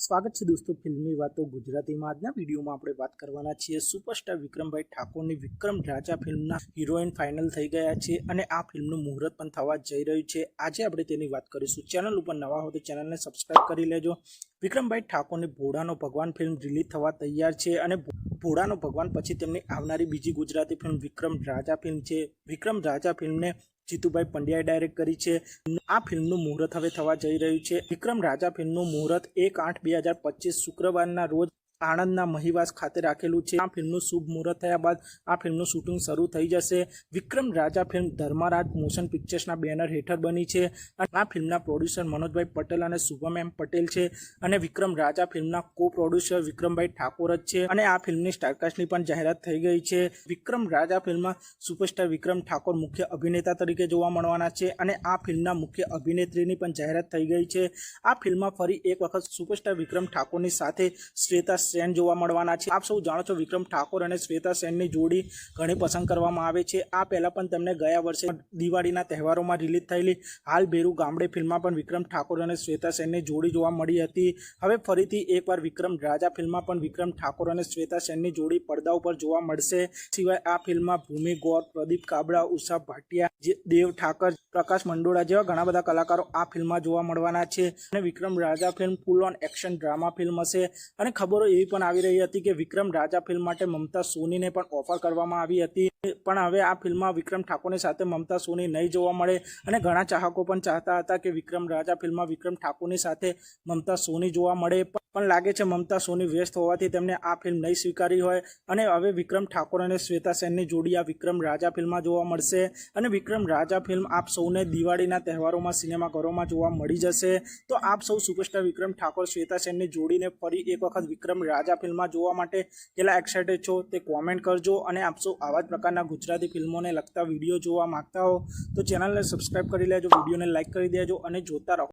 સ્વાગત છે દોસ્તો ફિલ્મી વાતો ગુજરાતીમાં. આજના વિડીયોમાં આપણે વાત કરવાના છીએ સુપરસ્ટાર વિક્રમભાઈ ઠાકોરની વિક્રમ રાજા ફિલ્મના હિરોઈન ફાઇનલ થઈ ગયા છે અને આ ફિલ્મનું મુહૂર્ત પણ થવા જઈ રહ્યું છે. આજે આપણે તેની વાત કરીશું. ચેનલ ઉપર નવા હો તો ચેનલને સબસ્ક્રાઇબ કરી લેજો. વિક્રમભાઈ ઠાકોરની ભોળાનો ભગવાન ફિલ્મ રિલીઝ થવા તૈયાર છે અને ભોળાનો ભગવાન પછી તેમની આવનારી બીજી ગુજરાતી ફિલ્મ વિક્રમ રાજા ફિલ્મ છે. વિક્રમ રાજા ફિલ્મને જીતુભાઈ પંડ્યાએ ડાયરેક્ટ કરી છે. આ ફિલ્મનું મુહૂર્ત હવે થવા જઈ રહ્યું છે. વિક્રમ રાજા ફિલ્મનું મુહૂર્ત એક આઠ બે હજાર પચીસ શુક્રવારના રોજ આણંદના મહીવાસ ખાતે રાખેલું છે. આ ફિલ્મનું શુભ મુહૂર્ત થયા બાદ આ ફિલ્મનું શૂટિંગ શરૂ થઈ જશે. વિક્રમ રાજા ફિલ્મ ધર્મારાજ મોશન પિક્ચર્સના બેનર હેઠળ બની છે. આ ફિલ્મના પ્રોડ્યુસર મનોજભાઈ પટેલ અને શુભમ એમ પટેલ છે. અને વિક્રમ રાજા ફિલ્મના કો પ્રોડ્યુસર વિક્રમભાઈ ઠાકોર જ છે. અને આ ફિલ્મની સ્ટારકાસ્ટની પણ જાહેરાત થઈ ગઈ છે. વિક્રમ રાજા ફિલ્મમાં સુપરસ્ટાર વિક્રમ ઠાકોર મુખ્ય અભિનેતા તરીકે જોવા મળવાના છે. અને આ ફિલ્મના મુખ્ય અભિનેત્રીની પણ જાહેરાત થઈ ગઈ છે. આ ફિલ્મમાં ફરી એક વખત સુપરસ્ટાર વિક્રમ ઠાકોરની સાથે શ્વેતા સેન જોવા મળવાના છે. આપ સૌ જાણો છો વિક્રમ ઠાકોર અને શ્વેતા સેનની જોડી ઘણી પસંદ કરવામાં આવે છે. આ પહેલાં પણ તેમને ગયા વર્ષે દિવાળીના તહેવારોમાં રિલીઝ થયેલી હાલ ભેરુ ગામડે ફિલ્મમાં પણ વિક્રમ ઠાકોર અને શ્વેતા સેનની જોડી જોવા મળી હતી. હવે ફરીથી એકવાર વિક્રમ રાજા ફિલ્મમાં પણ વિક્રમ ઠાકોર અને શ્વેતા સેનની જોડી પડદા ઉપર જોવા મળશે. સિવાય આ ફિલ્મમાં ભૂમિ ગોર, પ્રદીપ કાબડા, ઉષા ભાટિયા દેવ ઠાકર, પ્રકાશ મંડોળા જેવા ઘણા બધા કલાકારો આ ફિલ્મમાં જોવા મળવાના છે. અને Vikram Raja film full on action drama film હશે. અને ખબરો એવી પણ આવી રહી હતી કે વિક્રમ રાજા ફિલ્મ માટે મમતા સોનીને પણ ઓફર કરવામાં આવી હતી. પણ હવે આ ફિલ્મમાં વિક્રમ ઠાકોરની સાથે મમતા સોની નહીં જોવા મળે અને ઘણા ચાહકો પણ ચાહતા હતા કે વિક્રમ રાજા ફિલ્મમાં વિક્રમ ઠાકોરની સાથે મમતા સોની જોવા મળે. પણ લાગે છે મમતા સોની વ્યસ્ત હોવાથી તેમને આ ફિલ્મ નહીં સ્વીકારી હોય અને હવે વિક્રમ ઠાકોર અને શ્વેતા સેનની જોડી આ વિક્રમ રાજા ફિલ્મમાં જોવા મળશે અને વિક્રમ રાજા ફિલ્મ આપ સૌને દિવાળીના તહેવારોમાં સિનેમાઘરોમાં જોવા મળી જશે. તો આપ સૌ સુપરસ્ટાર વિક્રમ ઠાકોર, શ્વેતા સેનની જોડીને ફરી એક વખત વિક્રમ રાજા ફિલ્મમાં જોવા માટે કેટલા એક્સાઇટેડ છો તે કોમેન્ટ કરજો અને આપશો આવા જ પ્રકારના ગુજરાતી ફિલ્મોને લગતા વીડિયો જોવા માંગતા હો તો ચેનલને સબસ્ક્રાઈબ કરી લેજો, વિડીયોને લાઇક કરી દેજો અને જોતા રહો.